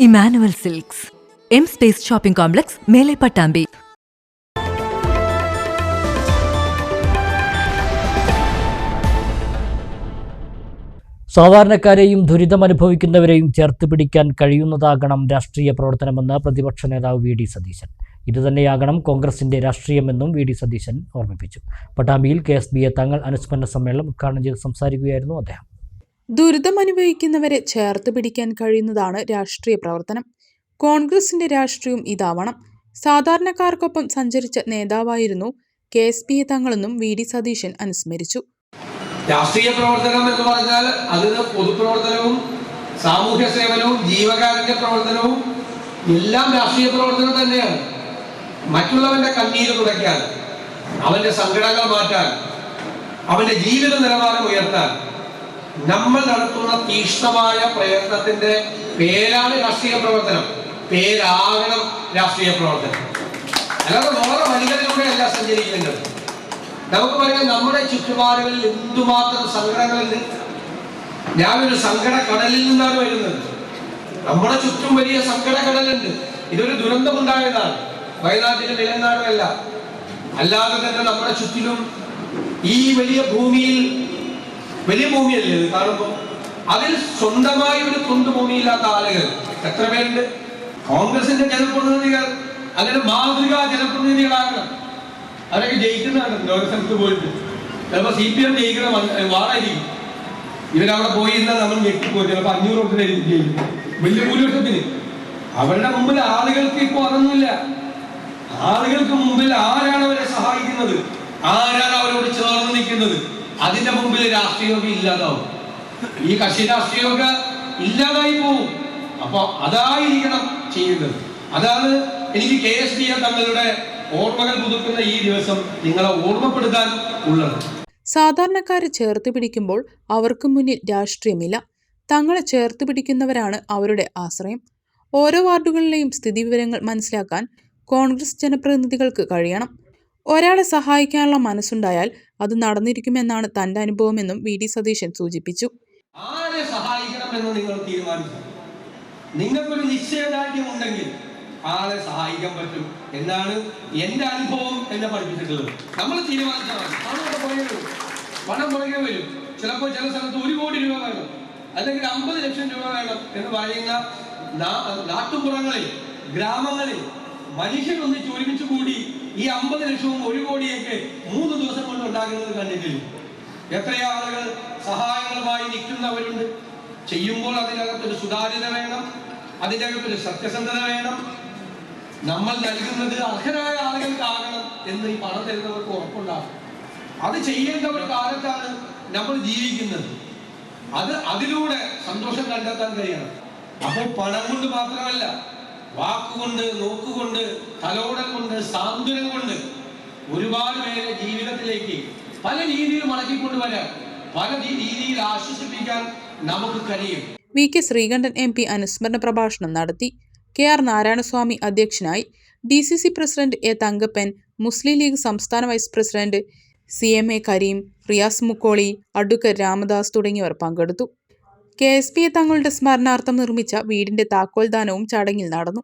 Emmanuel silks. M space shopping complex മേലെ പട്ടാമ്പി. സാധാരണക്കാരെയും ദുരിതമനുഭവിക്കുന്നവരെയും ചേർത്ത് പിടിക്കാൻ കഴിയുന്നതാകണം രാഷ്ട്രീയ പ്രവർത്തനമെന്ന് പ്രതിപക്ഷ നേതാവ് വി ഡി സതീശൻ. ഇതുതന്നെയാകണം കോൺഗ്രസിന്റെ രാഷ്ട്രീയമെന്നും വി ഡി സതീശൻ ഓർമ്മിപ്പിച്ചു. പട്ടാമ്പിയിൽ K S B A Thangal അനുസ്മരണ സമ്മേളനം ഉദ്ഘാടനം ചെയ്ത് സംസാരിക്കുകയായിരുന്നു അദ്ദേഹം. ദുരിതമനുഭവിക്കുന്നവരെ ചേർത്ത് പിടിക്കാൻ കഴിയുന്നതാണ് രാഷ്ട്രീയ പ്രവർത്തനം. കോൺഗ്രസിന്റെ രാഷ്ട്രീയം ഇതാവണം. സാധാരണക്കാർക്കൊപ്പം സഞ്ചരിച്ച നേതാവായിരുന്നു കെ. എസ്. പി. തങ്ങളെന്നും വി. ഡി. സതീശൻ അനുസ്മരിച്ചു. രാഷ്ട്രീയ പ്രവർത്തനം എന്ന് പറഞ്ഞാൽ അതിന് പൊതുപ്രവർത്തനവും സാമൂഹ്യ സേവനവും ജീവകാരുണ്യ പ്രവർത്തനവും എല്ലാം രാഷ്ട്രീയ പ്രവർത്തനം തന്നെയാണ്. മറ്റുള്ളവന്റെ കണ്ണീര് തുടയ്ക്കാൻ അവന്റെ സങ്കടങ്ങൾ മാറ്റാൻ അവന്റെ ജീവിത നിലവാരം ഉയർത്താൻ നമ്മൾ നടത്തുന്ന തീക്ഷ്ണമായ പ്രയത്നത്തിന്റെ പേരാണ് രാഷ്ട്രീയ പ്രവർത്തനം. പേരാകണം രാഷ്ട്രീയ പ്രവർത്തനം. അല്ലാതെ വേറെ വഴികളിലൂടെയല്ല സഞ്ചരിക്കുന്നത് നമുക്ക് പറയാം നമ്മുടെ ചുറ്റുപാടുകളിൽ എന്തുമാത്രം സങ്കടങ്ങളുണ്ട്. ഞാനൊരു സങ്കട കടലിൽ നിന്നാണ് വരുന്നത്. നമ്മുടെ ചുറ്റും വലിയ സങ്കട കടലുണ്ട് ഇതൊരു ദുരന്തമുണ്ടായതാണ്. വയനാട്ടിലും നിലനാടുകളല്ല അല്ലാതെ തന്നെ നമ്മുടെ ചുറ്റിലും ഈ വലിയ ഭൂമിയിൽ വലിയ ഭൂമിയല്ലേ ഇത് കാണുമ്പോൾ അതിൽ സ്വന്തമായി ഒരു തുണ്ട് ഭൂമിയില്ലാത്ത ആളുകൾ. എത്ര പേരുണ്ട്? കോൺഗ്രസിന്റെ ജനപ്രതിനിധികൾ അങ്ങനെ മാതൃകാ ജനപ്രതിനിധികളാകണം അവരൊക്കെ ജയിക്കുന്നതാണ് സ്ഥലത്ത് പോയിട്ട്. ചിലപ്പോ സി പി എം ജയിക്കുന്ന വാറായിരിക്കും ഇവരവിടെ പോയി എന്നാൽ നമ്മൾ ഞെട്ടിപ്പോയി ചിലപ്പോ അഞ്ഞൂറ് വോട്ടിന് ജയിക്കും വലിയ ഭൂരിപക്ഷത്തിന്. അവരുടെ മുമ്പിൽ ആളുകൾക്ക് ഇപ്പൊ അതൊന്നുമില്ല. ആളുകൾക്ക് മുമ്പിൽ ആരാണ് അവരെ സഹായിക്കുന്നത്? ആരാണ് അവരോട് ചേർന്ന് നിൽക്കുന്നത്? അതിന്റെ മുമ്പിൽ രാഷ്ട്രീയമൊക്കെ ഇല്ലാതാവും. ഈ കക്ഷി രാഷ്ട്രീയമൊക്കെ ഇല്ലാതായി പോവും. അപ്പൊ അതായിരിക്കണം ചെയ്യുന്നത്. അതാണ് എനിക്ക് കെ എസ് ഡി എ തങ്ങളുടെ ഓർമ്മകൾ പുതുക്കുന്ന ഈ ദിവസം നിങ്ങളെ ഓർമ്മപ്പെടുത്താൻ ഉള്ളത്. സാധാരണക്കാരെ ചേർത്ത് പിടിക്കുമ്പോൾ അവർക്ക് മുന്നിൽ രാഷ്ട്രീയമില്ല. തങ്ങളെ ചേർത്ത് പിടിക്കുന്നവരാണ് അവരുടെ ആശ്രയം. ഓരോ വാർഡുകളിലെയും സ്ഥിതിവിവരങ്ങൾ മനസ്സിലാക്കാൻ കോൺഗ്രസ് ജനപ്രതിനിധികൾക്ക് കഴിയണം. ഒരാളെ സഹായിക്കാനുള്ള മനസ്സുണ്ടായാൽ അത് നടന്നിരിക്കുമെന്നാണ് തന്റെ അനുഭവമെന്നും വി ഡി സതീശൻ സൂചിപ്പിച്ചു. ആരെ സഹായിക്കണമെന്ന് നിങ്ങൾ തീരുമാനിച്ചു? നിങ്ങൾക്കൊരു നിശ്ചയദാർഢ്യം ഉണ്ടെങ്കിൽ ആളെ സഹായിക്കാൻ പറ്റും എന്നാണ് എന്റെ അനുഭവം എന്നെ പഠിപ്പിച്ചിട്ടുള്ളത്. നമ്മൾ തീരുമാനിച്ചാൽ പണം പുറകെ വരും. ചിലപ്പോൾ ചില സ്ഥലത്ത് ഒരു കോടി രൂപ വേണം. അല്ലെങ്കിൽ അമ്പത് ലക്ഷം രൂപ വേണം എന്ന് പറയുന്ന നാട്ടുപുറങ്ങളിൽ ഗ്രാമങ്ങളിൽ മനുഷ്യരൊന്നിച്ച് ഒരുമിച്ച് കൂടി ഈ അമ്പത് ലക്ഷവും ഒരു കോടിയൊക്കെ മൂന്ന് ദിവസം കൊണ്ട് ഉണ്ടാകുന്നത് കണ്ടിട്ടില്ല? എത്രയോ ആളുകൾ സഹായങ്ങളുമായി നിൽക്കുന്നവരുണ്ട്? ചെയ്യുമ്പോൾ അതിനകത്തൊരു സുതാര്യത വേണം അതിന്റെ അകത്തൊരു സത്യസന്ധത വേണം. നമ്മൾ നൽകുന്നത് അർഹരായ ആളുകൾക്കാകണം എന്ന് ഈ പണം തരുന്നവർക്ക് ഉറപ്പുണ്ടാകും അത് ചെയ്യേണ്ട ഒരു കാലത്താണ് നമ്മൾ ജീവിക്കുന്നത്. അത് അതിലൂടെ സന്തോഷം കണ്ടെത്താൻ കഴിയണം. അപ്പോൾ പണം കൊണ്ട് മാത്രമല്ല വാക്കുകൊണ്ട് നോക്കുകൊണ്ട് തലോടൽ കൊണ്ട് സാന്ത്വനം കൊണ്ട് ഒരുപാട് പേരെ ജീവിതത്തിലേക്ക് പല രീതിയിൽ മടക്കിക്കൊണ്ടുവരാൻ പല രീതിയിൽ ആശ്വസിപ്പിക്കാൻ നമുക്ക് കഴിയും. V. K. Sreekandan M. P. അനുസ്മരണ പ്രഭാഷണം നടത്തി കെ. ആർ. നാരായണസ്വാമി അധ്യക്ഷനായി D. C. C. President A. Thankappan Muslim League സംസ്ഥാന vice president C. M. A. Kareem Riyas Mukkoli advocate Ramadas തുടങ്ങിയവർ പങ്കെടുത്തു. കെ എസ് പി തങ്ങളുടെ സ്മരണാർത്ഥം നിർമ്മിച്ച വീടിന്റെ താക്കോൽദാനവും ചടങ്ങിൽ നടന്നു